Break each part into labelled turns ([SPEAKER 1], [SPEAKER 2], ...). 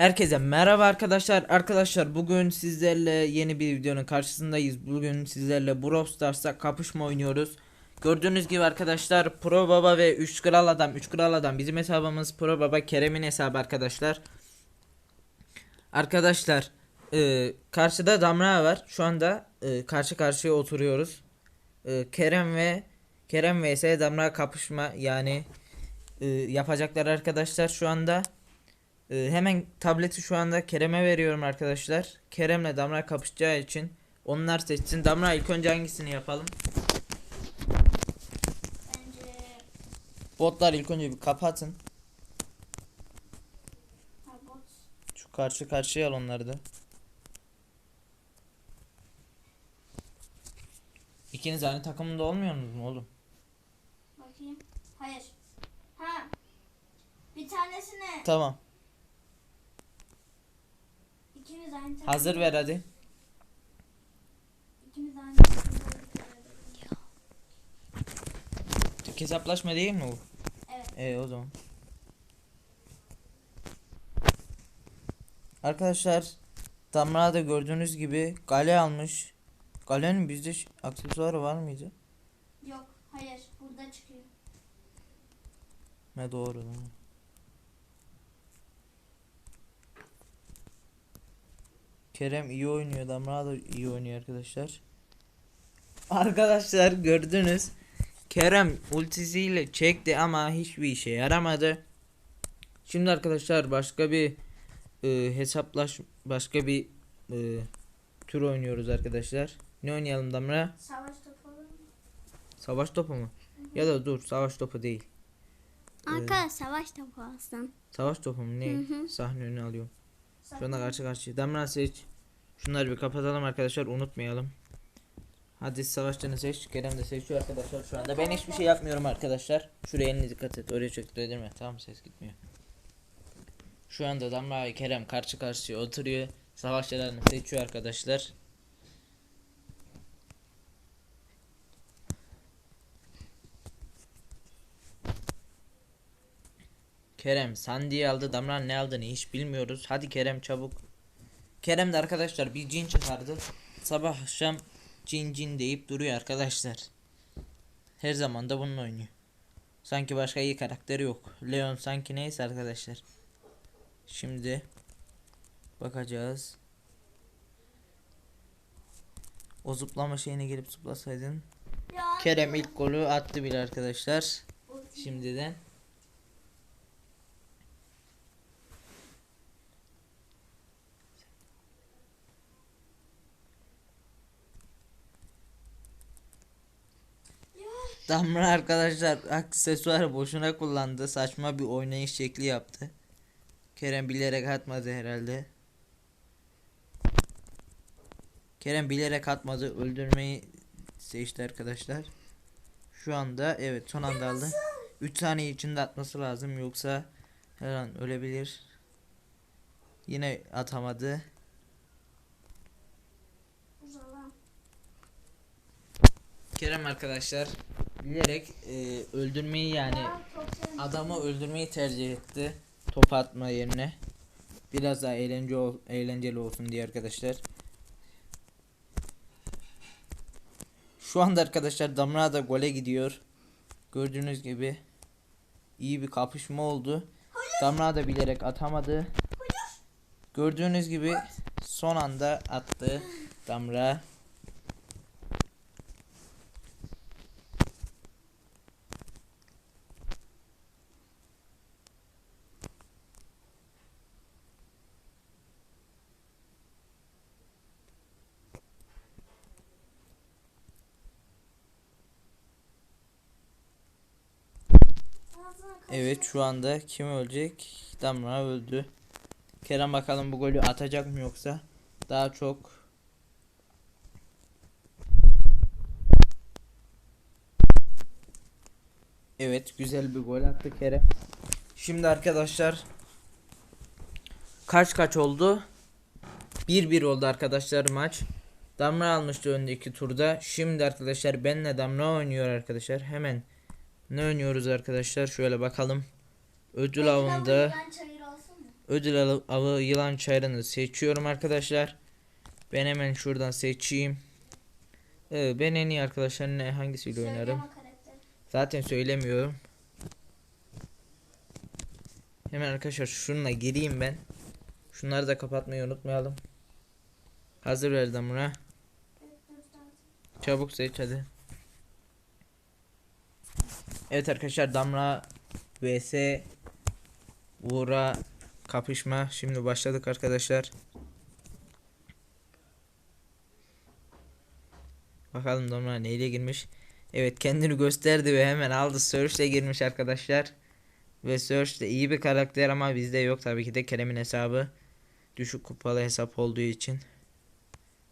[SPEAKER 1] Herkese merhaba arkadaşlar. Arkadaşlar bugün sizlerle yeni bir videonun karşısındayız. Bugün sizlerle Brawl Stars'ta kapışma oynuyoruz. Gördüğünüz gibi arkadaşlar Pro Baba ve 3 Kral Adam 3 Kral Adam bizim hesabımız Pro Baba Kerem'in hesabı arkadaşlar. Arkadaşlar e, karşıda Damra var. Şu anda e, karşı karşıya oturuyoruz. E, Kerem ve Kerem vs Damra kapışma yani e, yapacaklar arkadaşlar şu anda. Ee, hemen tableti şu anda Kerem'e veriyorum arkadaşlar. Kerem'le Damra kapışacağı için onlar seçsin. Damra ilk önce hangisini yapalım?
[SPEAKER 2] Bence
[SPEAKER 1] Botlar ilk önce bir kapatın.
[SPEAKER 2] ha, bot.
[SPEAKER 1] Şu karşı karşıya al onları da. İkiniz aynı takımda olmuyor musunuz oğlum?
[SPEAKER 2] Bakayım. Hayır. Ha. Bir tanesini
[SPEAKER 1] Tamam.
[SPEAKER 2] İkimiz aynı takım.
[SPEAKER 1] Hazır ver hadi.
[SPEAKER 2] İkimiz aynı takımda.
[SPEAKER 1] Hesaplaşma değil mi bu?
[SPEAKER 2] Evet.
[SPEAKER 1] Ee o zaman. Arkadaşlar Damra da gördüğünüz gibi gale almış. Galenin bizde aksesuarı var mıydı?
[SPEAKER 2] Yok. Hayır. Burada çıkıyor.
[SPEAKER 1] Ne doğru değil mi? Kerem iyi oynuyor. Damra da iyi oynuyor arkadaşlar. Arkadaşlar gördünüz. Kerem ultisiyle çekti ama hiçbir işe yaramadı. Şimdi arkadaşlar başka bir e, hesaplaş başka bir e, tür oynuyoruz arkadaşlar. Ne oynayalım Damra?
[SPEAKER 2] Savaş topu?
[SPEAKER 1] Savaş topu mu? Ya da dur savaş topu değil.
[SPEAKER 3] Arka savaş topu alsın.
[SPEAKER 1] Savaş topu mu? Ne?
[SPEAKER 3] Hı hı.
[SPEAKER 1] Sahne önüne alıyorum. Şu anda karşı karşıya. Damla seç. Şunları bir kapatalım arkadaşlar. Unutmayalım. Hadi savaşçını seç. Kerem de seçiyor arkadaşlar şu anda. Ben hiçbir şey yapmıyorum arkadaşlar. Şuraya elini dikkat et. Oraya çok değdirme. Tamam ses gitmiyor. Şu anda Damla ve Kerem karşı karşıya oturuyor. Savaşçılarını seçiyor arkadaşlar. Kerem Sandy'yi aldı. Damla ne aldığını hiç bilmiyoruz. Hadi Kerem çabuk. Kerem de arkadaşlar bir cin çıkardı. Sabah akşam cin cin deyip duruyor arkadaşlar. Her zaman da bununla oynuyor. Sanki başka iyi karakteri yok. Leon sanki neyse arkadaşlar. Şimdi bakacağız. O zıplama şeyine gelip zıplasaydın.
[SPEAKER 2] Ya.
[SPEAKER 1] Kerem ilk golü attı bile arkadaşlar. Şimdiden. Damla arkadaşlar aksesuarı boşuna kullandı. Saçma bir oynayış şekli yaptı. Kerem bilerek atmadı herhalde. Kerem bilerek atmadı. Öldürmeyi seçti arkadaşlar. Şu anda evet son anda aldı. 3 saniye içinde atması lazım yoksa her an ölebilir. Yine atamadı. Kerem arkadaşlar bilerek e, öldürmeyi yani adamı öldürmeyi tercih etti. Top atma yerine. Biraz daha eğlence ol, eğlenceli olsun diye arkadaşlar. Şu anda arkadaşlar Damra da gole gidiyor. Gördüğünüz gibi iyi bir kapışma oldu. Damra da bilerek atamadı. Gördüğünüz gibi son anda attı Damra. Evet şu anda kim ölecek? Damla öldü. Kerem bakalım bu golü atacak mı yoksa daha çok Evet güzel bir gol attı Kerem. Şimdi arkadaşlar kaç kaç oldu? 1-1 oldu arkadaşlar maç. Damla almıştı öndeki turda. Şimdi arkadaşlar benle Damla oynuyor arkadaşlar. Hemen ne oynuyoruz arkadaşlar? Şöyle bakalım. Ödül avında
[SPEAKER 2] olsun mu?
[SPEAKER 1] ödül avı, avı yılan çayırını seçiyorum arkadaşlar. Ben hemen şuradan seçeyim. Ee, ben en iyi arkadaşlar ne hangisiyle oynarım?
[SPEAKER 2] Söyleme karakteri.
[SPEAKER 1] Zaten söylemiyorum. Hemen arkadaşlar şununla gireyim ben. Şunları da kapatmayı unutmayalım. Hazır verdim buna. Çabuk seç hadi. Evet arkadaşlar Damla vs Uğur'a kapışma. Şimdi başladık arkadaşlar. Bakalım Damla neyle girmiş. Evet kendini gösterdi ve hemen aldı Search'le girmiş arkadaşlar. Ve Search de iyi bir karakter ama bizde yok tabii ki de Kerem'in hesabı. Düşük kupalı hesap olduğu için.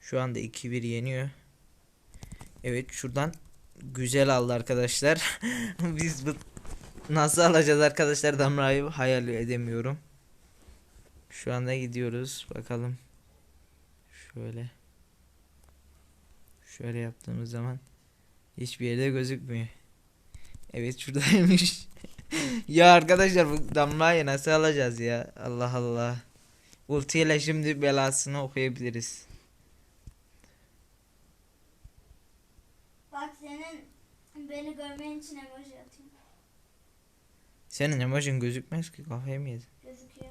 [SPEAKER 1] Şu anda 2-1 yeniyor. Evet şuradan güzel aldı arkadaşlar. Biz bu nasıl alacağız arkadaşlar Damra'yı hayal edemiyorum. Şu anda gidiyoruz bakalım. Şöyle. Şöyle yaptığımız zaman hiçbir yerde gözükmüyor. Evet şuradaymış. ya arkadaşlar bu Damra'yı nasıl alacağız ya? Allah Allah. Ulti ile şimdi belasını okuyabiliriz.
[SPEAKER 2] Bak senin beni görmen için emoji atayım.
[SPEAKER 1] Senin emojin gözükmez ki kafayı mı yedin?
[SPEAKER 2] Gözüküyor.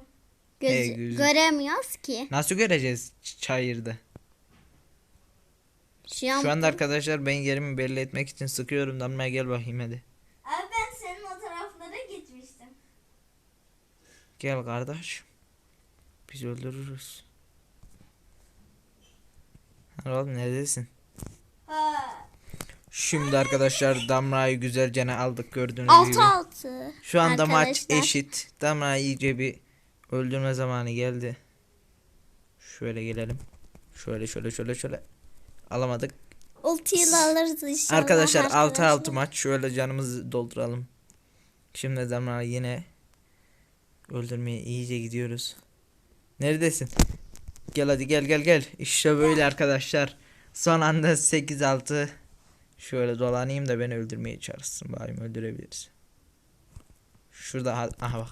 [SPEAKER 3] Göz,
[SPEAKER 1] gözü-
[SPEAKER 3] göremiyoruz ki.
[SPEAKER 1] Nasıl göreceğiz ç- çayırda?
[SPEAKER 3] Şu an
[SPEAKER 1] Şu anda arkadaşlar ben yerimi belli etmek için sıkıyorum. Damlaya gel bakayım hadi.
[SPEAKER 2] Abi ben senin o taraflara gitmiştim.
[SPEAKER 1] Gel kardeş. Biz öldürürüz. Lan Oğlum neredesin?
[SPEAKER 2] Ha.
[SPEAKER 1] Şimdi arkadaşlar Damra'yı güzelce aldık gördüğünüz gibi.
[SPEAKER 3] 6-6.
[SPEAKER 1] Şu anda maç
[SPEAKER 3] arkadaşlar.
[SPEAKER 1] eşit. Damra iyice bir öldürme zamanı geldi. Şöyle gelelim. Şöyle şöyle şöyle şöyle. Alamadık.
[SPEAKER 3] Ultiyle alırız inşallah.
[SPEAKER 1] Arkadaşlar 6-6 maç. Şöyle canımızı dolduralım. Şimdi Damra yine öldürmeye iyice gidiyoruz. Neredesin? Gel hadi gel gel gel. İşte böyle arkadaşlar. Son anda 8-6. Şöyle dolanayım da beni öldürmeye çalışsın. Bari öldürebiliriz. Şurada ha- aha bak.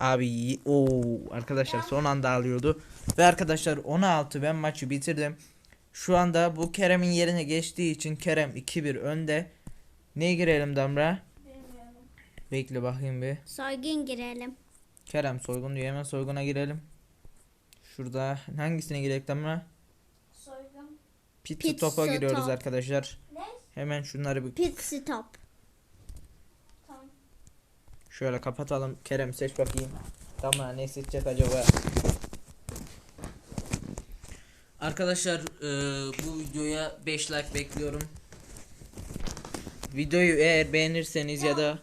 [SPEAKER 1] Abi o arkadaşlar son anda alıyordu. Ve arkadaşlar 16 ben maçı bitirdim. Şu anda bu Kerem'in yerine geçtiği için Kerem 2-1 önde. Neye girelim Damra?
[SPEAKER 2] Bilmiyorum.
[SPEAKER 1] Bekle bakayım bir.
[SPEAKER 3] Soygun girelim.
[SPEAKER 1] Kerem soygun diyor hemen soyguna girelim. Şurada hangisine girelim Damra? Pit,
[SPEAKER 3] Pit
[SPEAKER 1] stop'a
[SPEAKER 3] stop.
[SPEAKER 1] giriyoruz arkadaşlar.
[SPEAKER 2] Ne?
[SPEAKER 1] Hemen şunları bir
[SPEAKER 3] Pit stop.
[SPEAKER 2] Tamam.
[SPEAKER 1] şöyle kapatalım. Kerem seç bakayım. Damra ne seçecek acaba? Arkadaşlar eee, bu videoya 5 like bekliyorum. Videoyu eğer beğenirseniz ya da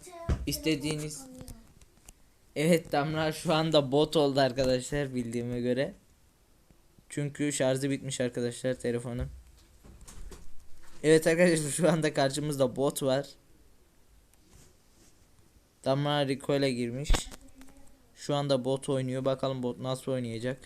[SPEAKER 1] istediğiniz-. Evet Damla şu anda bot oldu arkadaşlar bildiğime göre. Çünkü şarjı bitmiş arkadaşlar telefonun. Evet arkadaşlar şu anda karşımızda bot var. Damla Rico ile girmiş. Şu anda bot oynuyor. Bakalım bot nasıl oynayacak.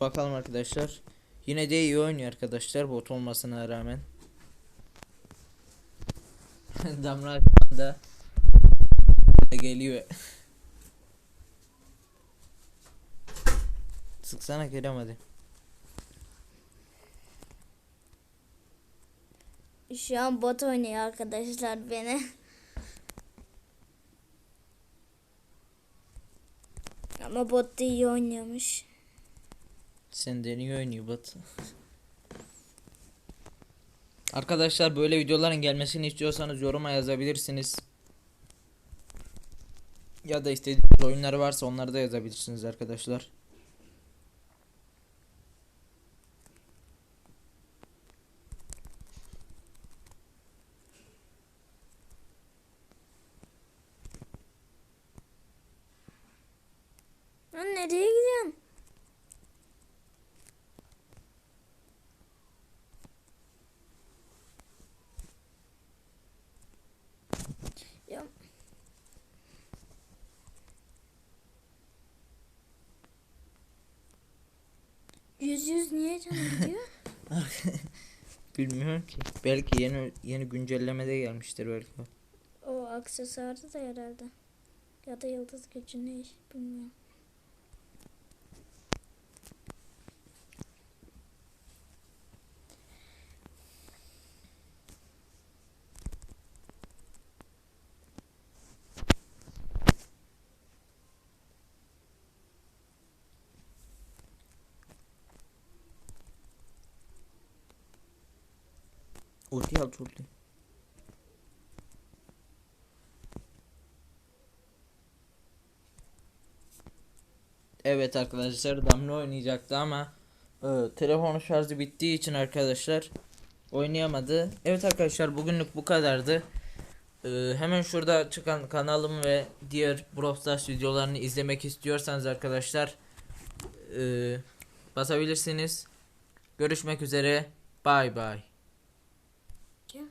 [SPEAKER 1] Bakalım arkadaşlar. Yine de iyi oynuyor arkadaşlar bot olmasına rağmen. Damla anda geliyor. Sıksana Kerem hadi.
[SPEAKER 3] Şu an bot oynuyor arkadaşlar beni. Ama bot da iyi oynuyormuş.
[SPEAKER 1] Senden iyi oynuyor bot. Arkadaşlar böyle videoların gelmesini istiyorsanız yoruma yazabilirsiniz. Ya da istediğiniz oyunları varsa onları da yazabilirsiniz arkadaşlar.
[SPEAKER 3] Lan nereye gidiyorsun? Ya. Yüz yüz niye canım gidiyor?
[SPEAKER 1] Bilmiyorum ki. Belki yeni yeni güncellemede gelmiştir belki.
[SPEAKER 3] O aksesuarı da herhalde. Ya da yıldız gücü ne bilmiyorum.
[SPEAKER 1] Ulti ulti. Evet arkadaşlar Damla oynayacaktı ama e, telefonu şarjı bittiği için arkadaşlar oynayamadı. Evet arkadaşlar bugünlük bu kadardı. E, hemen şurada çıkan kanalım ve diğer Brawl videolarını izlemek istiyorsanız arkadaşlar e, basabilirsiniz. Görüşmek üzere. Bay bay.